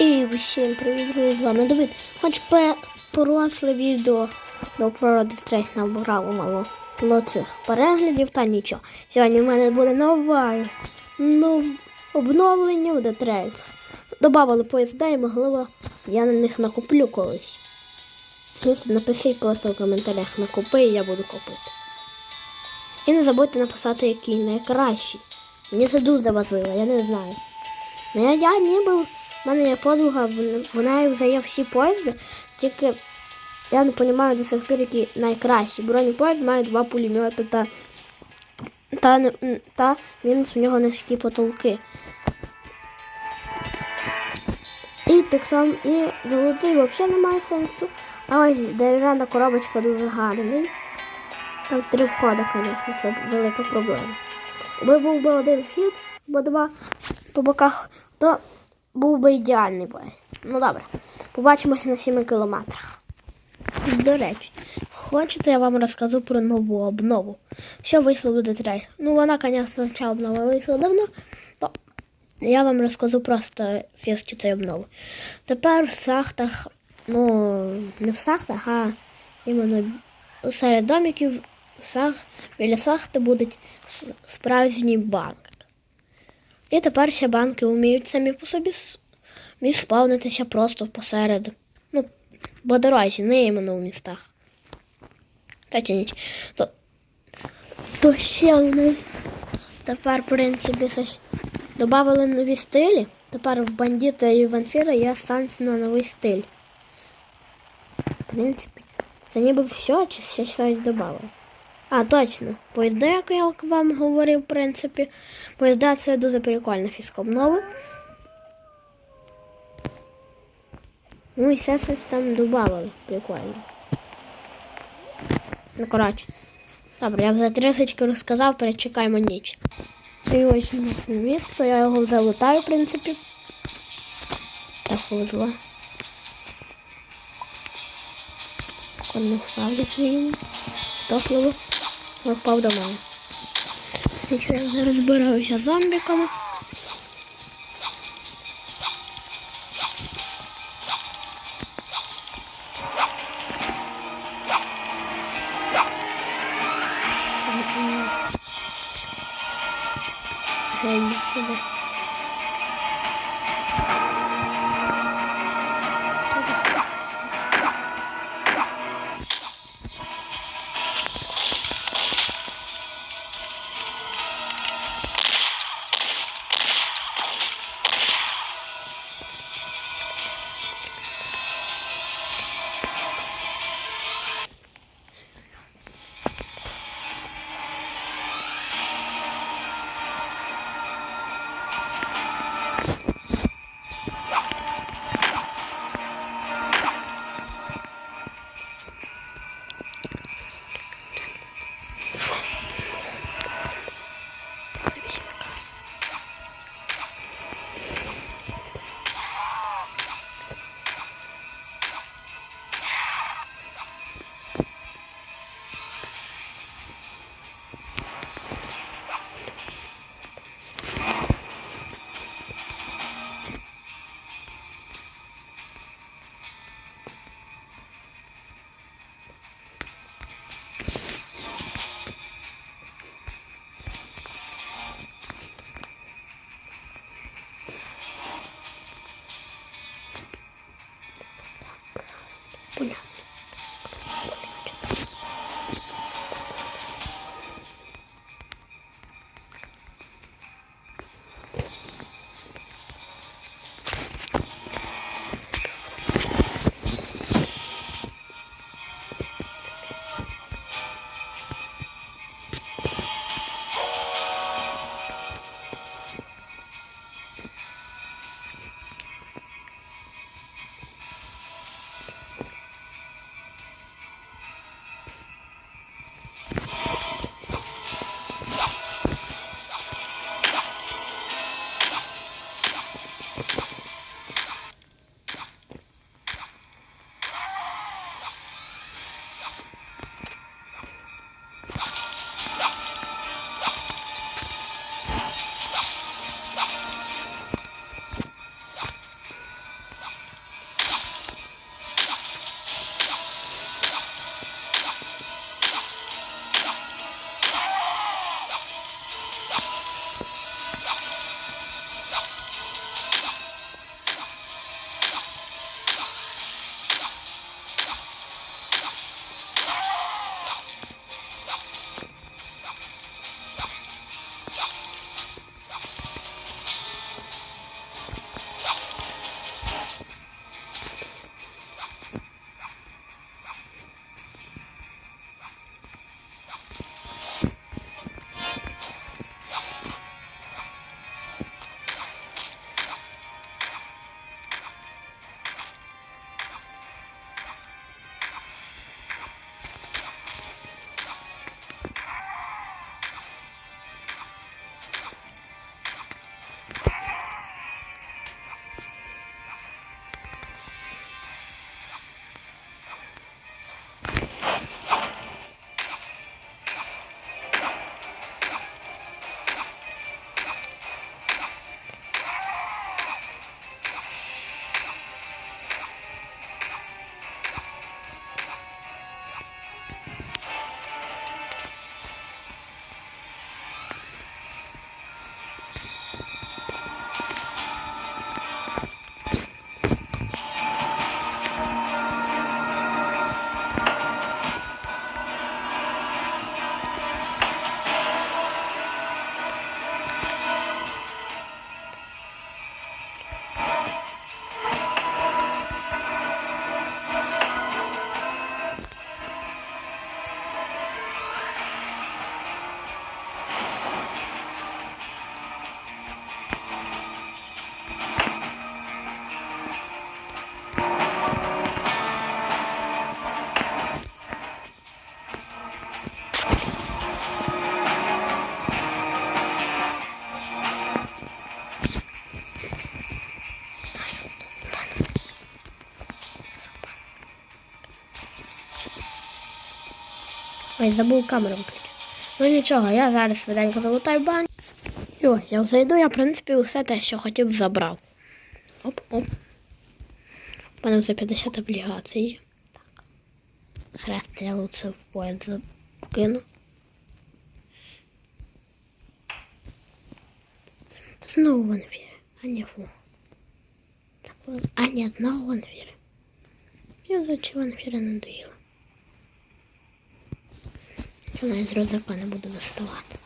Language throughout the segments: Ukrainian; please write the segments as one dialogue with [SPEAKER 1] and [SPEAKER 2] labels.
[SPEAKER 1] І всім привіт, друзі, з вами Давид. Хоч поросле відео до природи стрес набрало мало було цих переглядів та нічого. Сьогодні в мене буде нове нов... обновлення в Trails. Добавили поїзда і можливо я на них накуплю колись. Звісно, напишіть просто в коментарях накупи і я буду купити. І не забудьте написати, який найкращий. Мені це дуже важливо, я не знаю. Ну, я, я ніби в мене є подруга, вона- взяє всі поїзди, тільки я не розумію до сих пір, які найкращі. Бронепоїзд має два пулемети та, та, та мінус у нього низькі потолки. І так само і золотий взагалі немає сенсу. А ось дерев'яна коробочка дуже гарний. Там три входи, звісно, це велика проблема. Якби був би один вхід, або два по боках, то був би ідеальний бой. Ну добре, побачимося на 7 кілометрах. До речі, хочете я вам розкажу про нову обнову. Що вийшло в Детрей? Ну, вона, звісно, ця обнова вийшла давно, то я вам розкажу просто фішки цієї обнови. Тепер в шахтах, ну, не в шахтах, а іменно серед домиків в шах, біля шахти будуть справжній банк. І тепер ще банки вміють самі по собі спавнитися просто посеред. Ну, по дорозі, не іменно у містах. Та ніч. То, то ще у нас тепер, в принципі, щось додали нові стилі. Тепер в бандита і в Анфіра є шанс на новий стиль. В принципі, це ніби все, чи ще щось додали. А, точно. Поїзда, як я вам говорив, в принципі. Поїзда це дуже прикольна фіска обнова. Ну і ще щось там додавали. Прикольно. Ну, коротше. Добре, я вже трішечки розказав, перечекаємо ніч. І ось наше місто, я його вже лутаю, в принципі. Так повезло. Конних ставлять йому. Топливо. Впав до мене. Я зараз збираюся з зомбіками. Ой, забув камеру виключити. Ну нічого, я зараз швиденько залутаю банк. І ось, я зайду, я, в принципі, усе те, що хотів, забрав. Оп, оп. У мене вже 50 облігацій. Хрест я лучше в поїзд закину. Знову в ефірі. А не фу. А ні, знову в ефірі. Я за чого в ефірі не доїла. Що навіть рюкзака не буду доставати.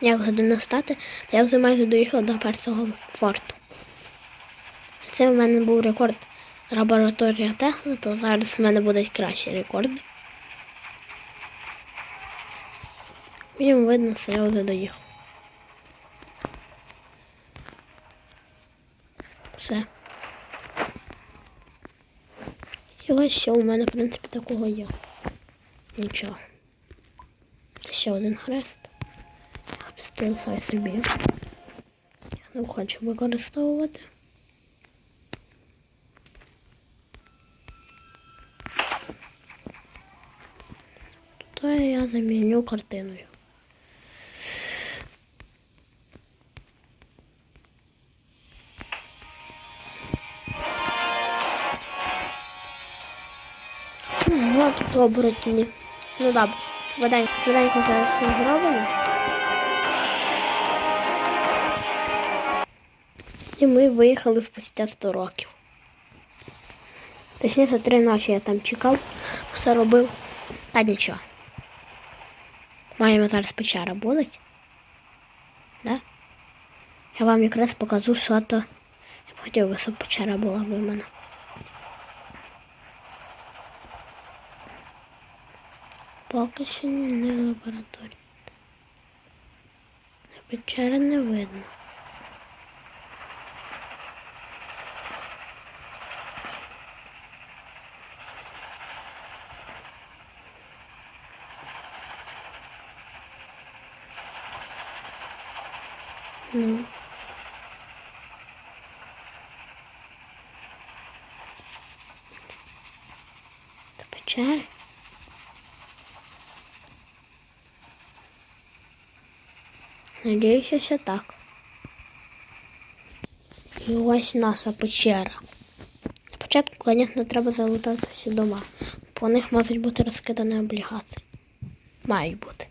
[SPEAKER 1] Як вже до нас стати, то я вже майже доїхала до першого форту. Це в мене був рекорд лабораторія Тесла, то зараз в мене будуть кращі рекорди. Потім видно, що я вже доїхав. Все. І ось що у мене, в принципі, такого є. Нічого. Ще один хрест. Хрестил хай собі. Не хочу використовувати. То я заміню картиною. Ну, тут оборотні. Ну добре, швиденько, швиденько зараз все зробимо. І ми виїхали спустя 100 років. Точніше, три ночі я там чекав, все робив. Та нічого. Маємо зараз печера будуть. Да? Я вам якраз покажу, що то. Я б хотів щоб печера була в мене. Поки що не лабораторія. Печери не видно. Ну. Та печери. Надіюся, що так. І ось наша печера. На початку, звісно, треба залутати всі дома. По них можуть бути розкидані облігації. Мають бути.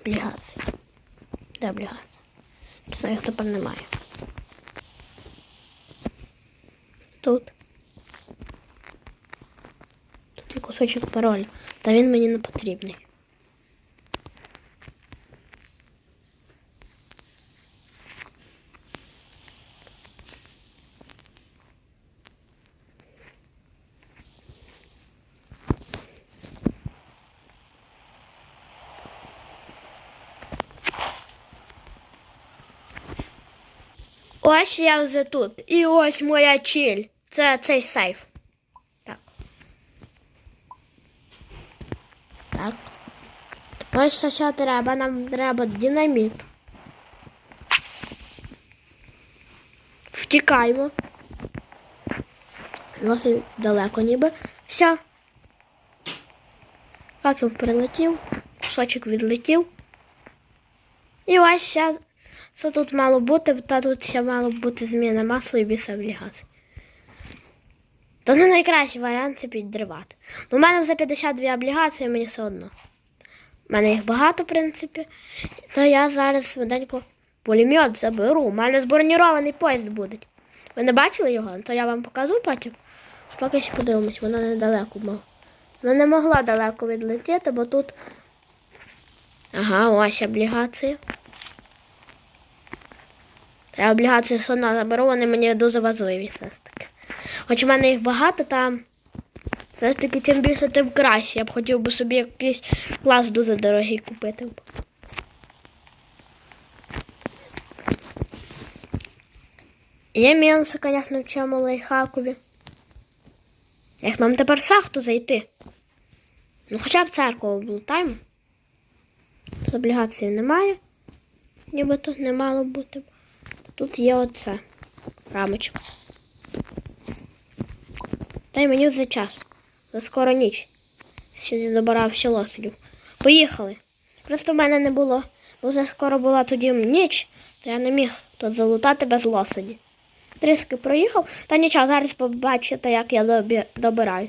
[SPEAKER 1] Облігації. Де облігації? Це їх тепер немає. Тут. Тут є кусочок паролю. Та він мені не потрібний. Ось я вже тут. І ось моя чіль. Це цей сейф. Так. Так. Ось що ще треба. Нам треба динаміт. Втікаємо. Досить далеко ніби. Все. Факел прилетів, кусочок відлетів. І ось ще це тут мало бути, та тут ще мало бути зміна масла і біса облігацій. То не найкращий варіант це підривати. Ну, у мене вже 52 облігації, мені все одно. У мене їх багато, в принципі. То я зараз швиденько пулемет заберу. У мене збронірований поїзд буде. Ви не бачили його? То я вам покажу потім. Поки ще подивимось, воно недалеко мало. Воно не могло далеко відлетіти, бо тут. Ага, ось облігації. Я облігації сона заберу, вони мені дуже важливі все ж таки. Хоч у мене їх багато, там все ж таки чим більше, тим краще. Я б хотів би собі якийсь клас дуже дорогий купити. Є мінуси, звісно, в цьому лайфхакові. Як нам тепер в шахту зайти? Ну хоча б церкву облутаємо. Тут облігацій немає. Нібито не мало бути. Тут є оце. Рамочка. Та й мені вже час. За скоро ніч. Ще не добирав ще лошадів. Поїхали. Просто в мене не було, бо вже скоро була тоді ніч, то я не міг тут залутати без лосаді. Трішки проїхав, та нічого, зараз побачите, як я добі- добираю.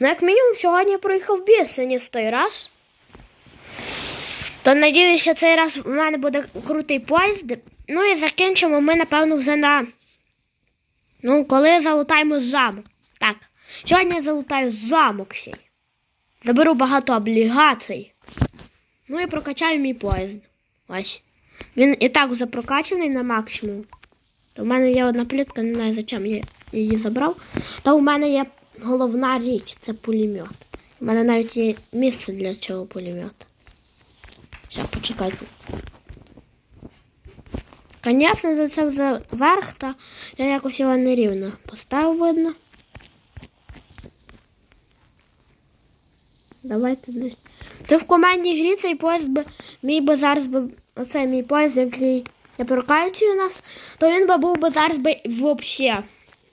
[SPEAKER 1] Ну, як мінімум, сьогодні проїхав більше, ніж той раз. То надіюся, цей раз в мене буде крутий поїзд. Ну і закінчимо ми, напевно, вже на. Ну, коли залутаємо замок. Так. Сьогодні я залутаю замок ще. й. Заберу багато облігацій. Ну і прокачаю мій поїзд. Ось. Він і так вже прокачаний на максимум. То в мене є одна плітка, не знаю, зачем я її забрав. Та у мене є головна річ це пулемет. У мене навіть є місце для цього пулемета. Зараз почекайте. Звісно, за це вже верх, та я якось його нерівно поставив видно. Давайте десь. Це в командній грі цей поїзд би мій би зараз би оцей мій поїзд, який я прокачую у нас, то він би був би зараз би взагалі.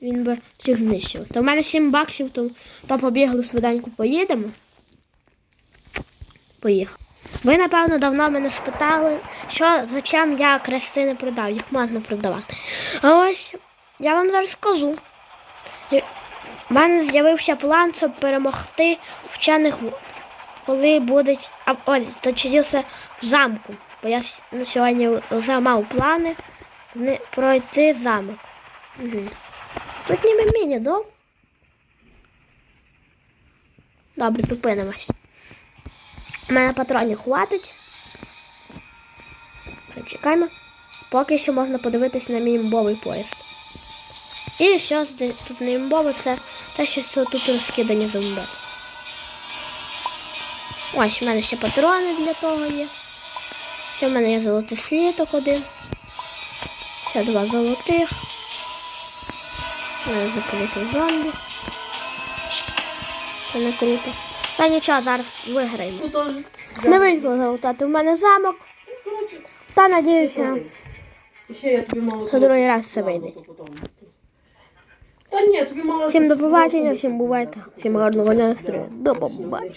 [SPEAKER 1] Він би всіх знищив. То в мене 7 баксів, то, то побігли швиденько поїдемо. Поїхав. Ви, напевно, давно мене спитали, що зачем я крести не продав, їх можна продавати. А ось я вам зараз скажу. У мене з'явився план, щоб перемогти вчених, коли ось, точніше, в замку. Бо я на сьогодні вже мав плани пройти замок. Угу. Тут ніби міні, да? Добре, зупинимось. У мене патронів хватить. Прочекаємо. Поки що можна подивитися на мій імбовий поїзд. І що тут не імбове, це те, що тут розкидані зомби. Ось, у мене ще патрони для того є. Ще в мене є золотий сліток один. Ще два золотих. У мене запалися зомбі. Це не круто. Та нічого, зараз виграємо. Не вийшло залутати. У мене замок. Та надіюся,
[SPEAKER 2] ще я тобі мало.
[SPEAKER 1] що другий раз це вийде.
[SPEAKER 2] Та ні, тобі мало.
[SPEAKER 1] Всім до побачення, всім бувайте, всім гарного настрою. До побачення.